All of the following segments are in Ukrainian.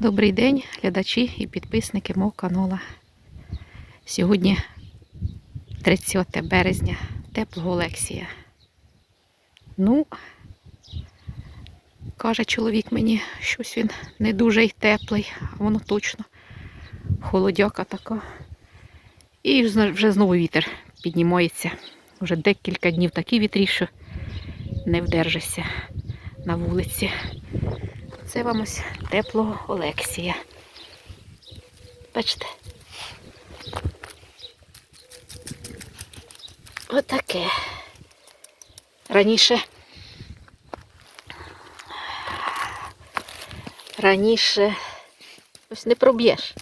Добрий день, глядачі і підписники мого каналу. Сьогодні 30 березня, теплого Олексія. Ну, каже чоловік мені, щось він не дуже й теплий, а воно точно. Холодяка така. І вже знову вітер піднімається. Вже декілька днів такий вітрі, що не вдержишся на вулиці. Це вам ось теплого Олексія. Бачите? Отаке. Раніше. Раніше ось не проб'єш,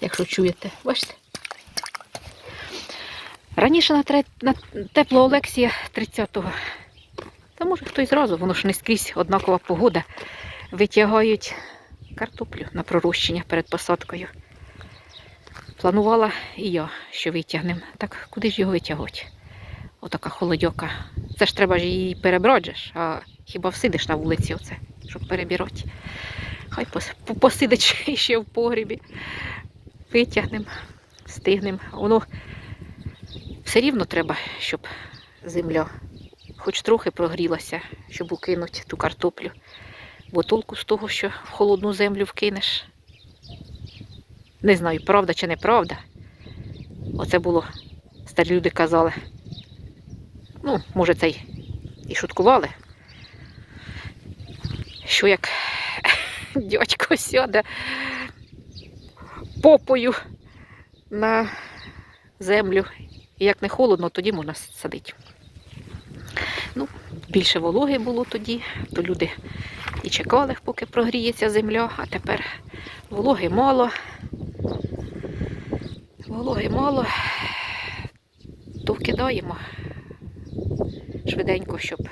якщо чуєте. Бачите? Раніше на, тре- на теплого Олексія 30-го та може хтось зразу, воно ж не скрізь однакова погода. Витягають картоплю на пророщення перед посадкою. Планувала і я, що витягнемо. Так куди ж його витягати? Отака холодьока. Це ж треба ж її переброджеш, а хіба всидиш на вулиці оце, щоб перебірати. Хай пос- по- посидить ще в погрібі. Витягнемо, стигнемо. Воно все рівно треба, щоб земля хоч трохи прогрілася, щоб укинути ту картоплю. Бо толку з того, що в холодну землю вкинеш. Не знаю, правда чи неправда. Оце було, старі люди казали. Ну, може, це й і шуткували. Що як дядько сяде попою на землю. І як не холодно, тоді можна садити. Ну, більше вологи було тоді, то люди і чекали, поки прогріється земля, а тепер вологи мало. Вологи мало, то вкидаємо швиденько, щоб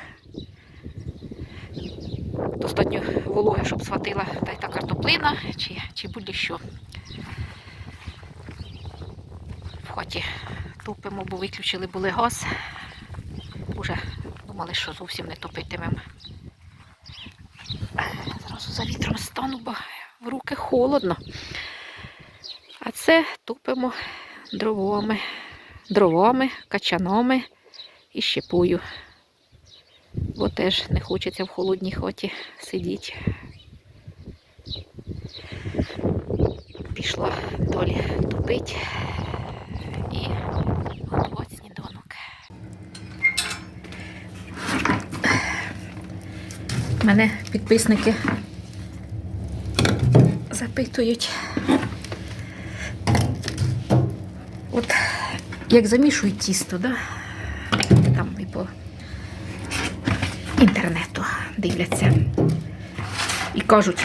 достатньо вологи, щоб схватила та й та картоплина чи, чи будь-що. В хаті топимо, бо виключили були газ. Уже думали, що зовсім не топитимемо. За вітром стану, бо в руки холодно. А це топимо дровами, дровами, качанами і щепою. Бо теж не хочеться в холодній хаті сидіти. Пішла долі топить і готувати сніданок. Мене підписники запитують. От як замішують тісто, да? там і по інтернету дивляться. І кажуть,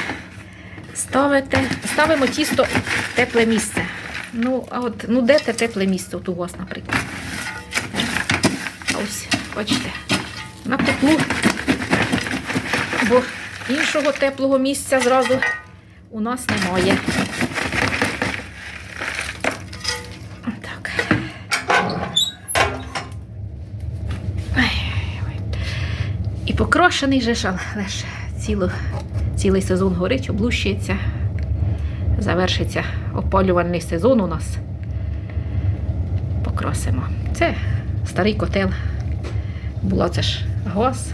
ставите, ставимо тісто в тепле місце. Ну, а от, ну де те тепле місце? От у вас, наприклад. Ось, бачите, на теплу бо іншого теплого місця зразу у нас немає. Так. І покрошений же ж, але ж ціло, цілий сезон горить, облущується. Завершиться опалювальний сезон у нас. Покрасимо. Це старий котел. Була це ж газ.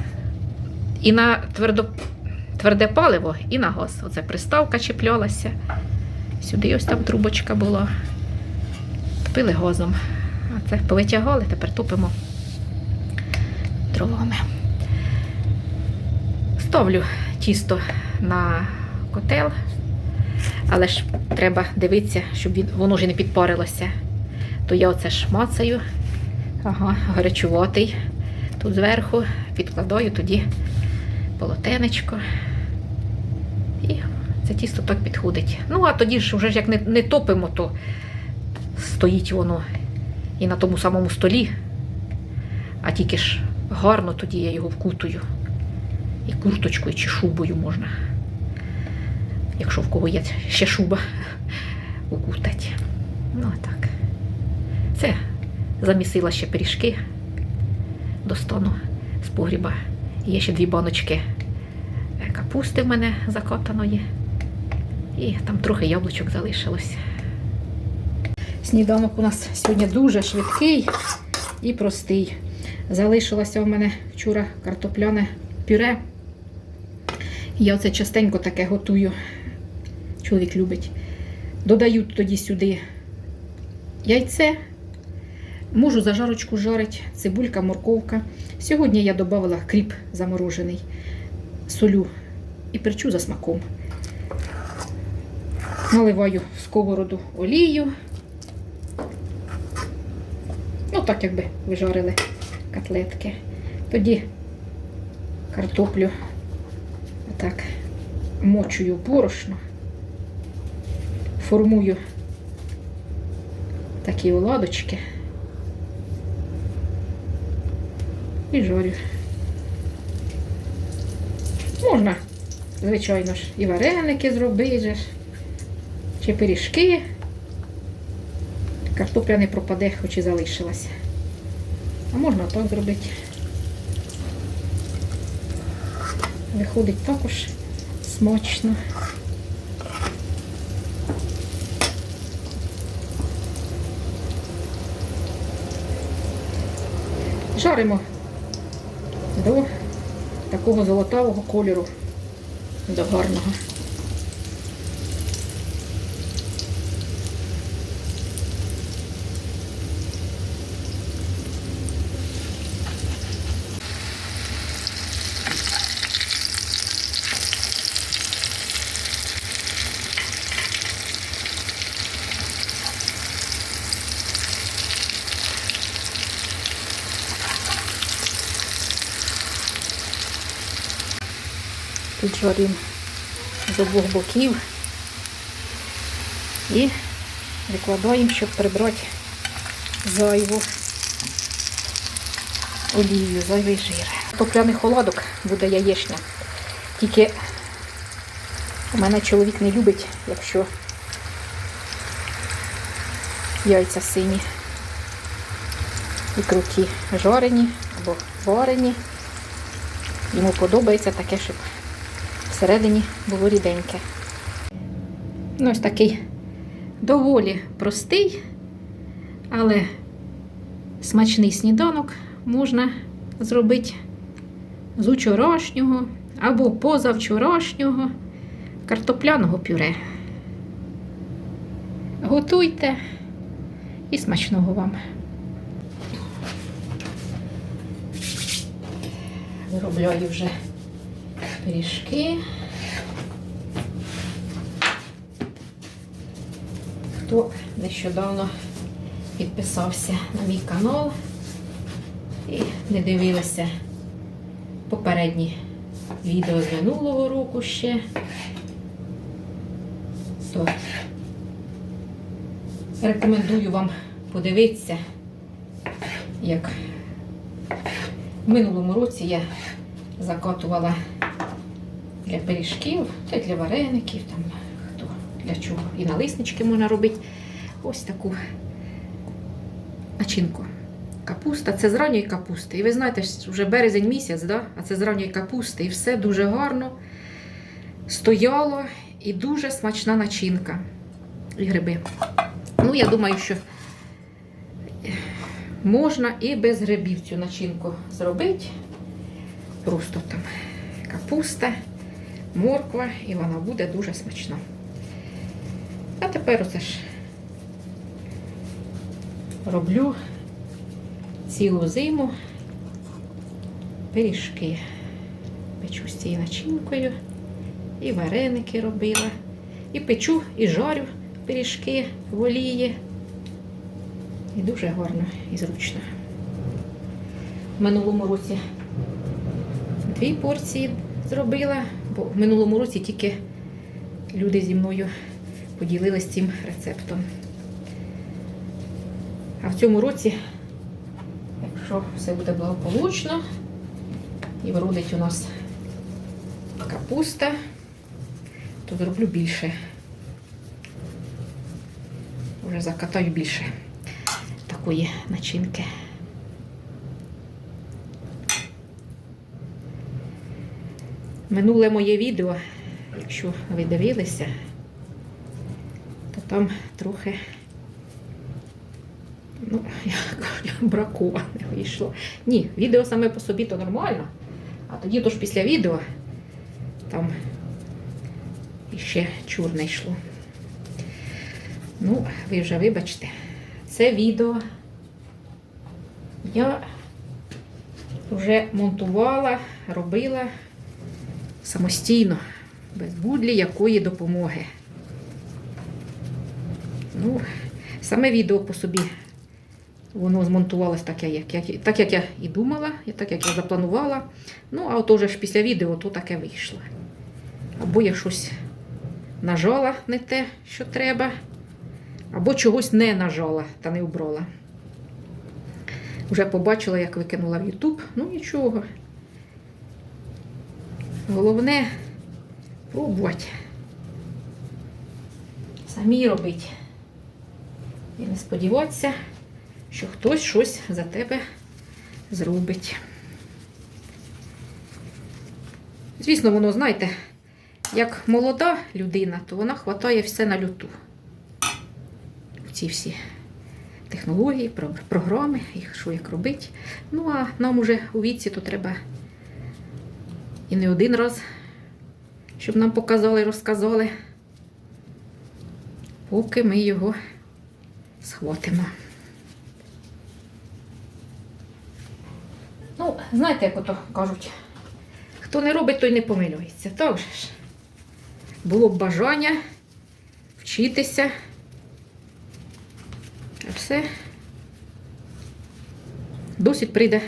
І на твердо, тверде паливо, і на. Оце приставка чіплялася. Сюди ось там трубочка була. Топили газом. А це повитягали, тепер топимо дровами. Ставлю тісто на котел, але ж треба дивитися, щоб воно і не підпарилося. То я оце ж мацаю, ага, гарячуватий. Тут зверху підкладаю тоді полотенечко. Це тісто так підходить. Ну, а тоді ж вже ж як не, не топимо, то стоїть воно і на тому самому столі. А тільки ж гарно тоді я його вкутую. І курточкою чи шубою можна. Якщо в кого є ще шуба укутать. Ну, а так. Це замісила ще пиріжки достану з погріба. Є ще дві баночки капусти в мене закатаної. І там трохи яблучок залишилось. Сніданок у нас сьогодні дуже швидкий і простий. Залишилося у мене вчора картопляне пюре. Я оце частенько таке готую. Чоловік любить. Додаю тоді сюди яйце. Можу зажарочку жарити, цибулька, морковка. Сьогодні я додала кріп заморожений, солю і перчу за смаком. Наливаю в сковороду олію. Ну, так якби ви жарили котлетки. Тоді картоплю так мочую борошно, формую такі оладочки і жарю. Можна, звичайно ж, і вареники зробити, чи пиріжки. Картопля не пропаде, хоч і залишилася. А можна так зробити. Виходить також смачно. Жаримо до такого золотавого кольору, до гарного. Тут жаримо з обох боків і викладаємо, щоб прибрати зайву олію, зайвий жир. Топляний холодок буде яєчня. Тільки у мене чоловік не любить, якщо яйця сині і круті жарені або варені. Йому подобається таке, щоб всередині було ріденьке. Ну, ось такий доволі простий, але смачний сніданок можна зробити з учорашнього або позавчорашнього картопляного пюре. Готуйте і смачного вам. Виробляю вже пиріжки. Хто нещодавно підписався на мій канал і не дивилися попередні відео з минулого року ще, то рекомендую вам подивитися, як в минулому році я закатувала для пиріжків, для вареників, там хто для чого. І налиснички можна робити. Ось таку начинку. Капуста це з ранньої капусти. І ви знаєте, вже березень місяць, да? а це з ранньої капусти. І все дуже гарно стояло і дуже смачна начинка. І гриби. Ну, я думаю, що можна і без грибів цю начинку зробити. Просто там капуста, морква, і вона буде дуже смачна. А тепер оце ж роблю цілу зиму пиріжки. Печу з цією начинкою, і вареники робила, і печу, і жарю пиріжки в олії. І дуже гарно і зручно. В минулому році дві порції зробила, бо в минулому році тільки люди зі мною поділилися цим рецептом. А в цьому році, якщо все буде благополучно, і вродить у нас капуста, то зроблю більше. Вже закатаю більше такої начинки. Минуле моє відео, якщо ви дивилися, то там трохи ну, я кажу, браковане вийшло. Ні, відео саме по собі то нормально. А тоді то ж після відео там іще чорне йшло. Ну, ви вже вибачте, це відео я вже монтувала, робила самостійно, без будлі якої допомоги. Ну, саме відео по собі воно змонтувалось так, як, як, так, як я і думала, і так, як я запланувала. Ну, а от уже ж після відео то таке вийшло. Або я щось нажала не те, що треба, або чогось не нажала та не убрала. Вже побачила, як викинула в YouTube. Ну нічого. Головне пробувати. Самі робити. І не сподіватися, що хтось щось за тебе зробить. Звісно, воно, знаєте, як молода людина, то вона хватає все на люту. Ці всі технології, програми, їх що як робити. Ну, а нам уже у віці то треба і не один раз, щоб нам показали, розказали, поки ми його схватимо. Ну, знаєте, як ото кажуть, хто не робить, той не помилюється. Так же ж. Було б бажання вчитися. А все. Досвід прийде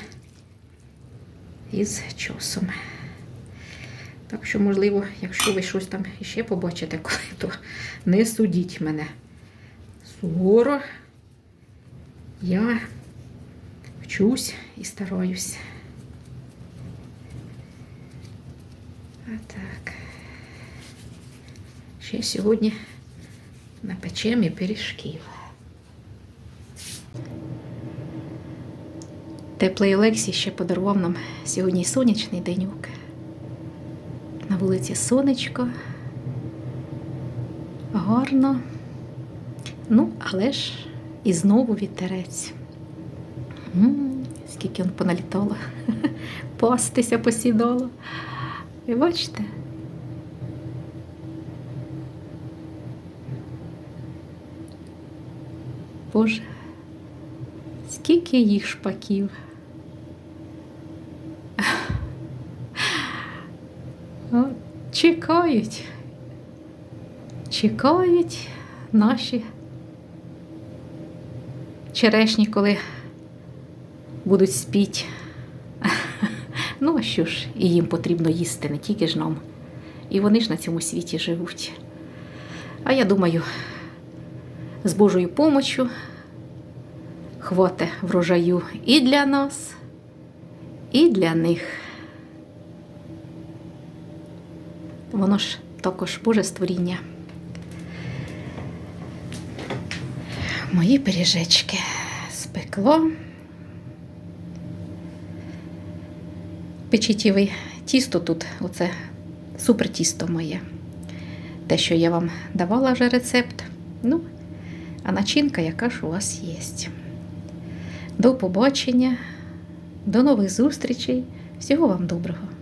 із часом. Так що, можливо, якщо ви щось там іще побачите, коли, то не судіть мене. Суворо я вчусь і стараюсь. А так. Ще сьогодні напечемо і пиріжків. Теплий Олексій ще подарував нам сьогодні сонячний денюк. На вулиці сонечко. Гарно. Ну, але ж і знову вітерець. М, Скільки він поналітало. Пастися посідало. Ви бачите? Боже, скільки їх шпаків. Чекають. Чекають наші черешні, коли будуть спіть. Ну, а що ж, і їм потрібно їсти, не тільки ж нам. І вони ж на цьому світі живуть. А я думаю, з Божою помочю хвате врожаю і для нас, і для них. Воно ж також Боже створіння. Мої пиріжечки спекло. Печітєве тісто тут, оце супер тісто моє. Те, що я вам давала вже рецепт. Ну, а начинка, яка ж у вас є. До побачення, до нових зустрічей. Всього вам доброго!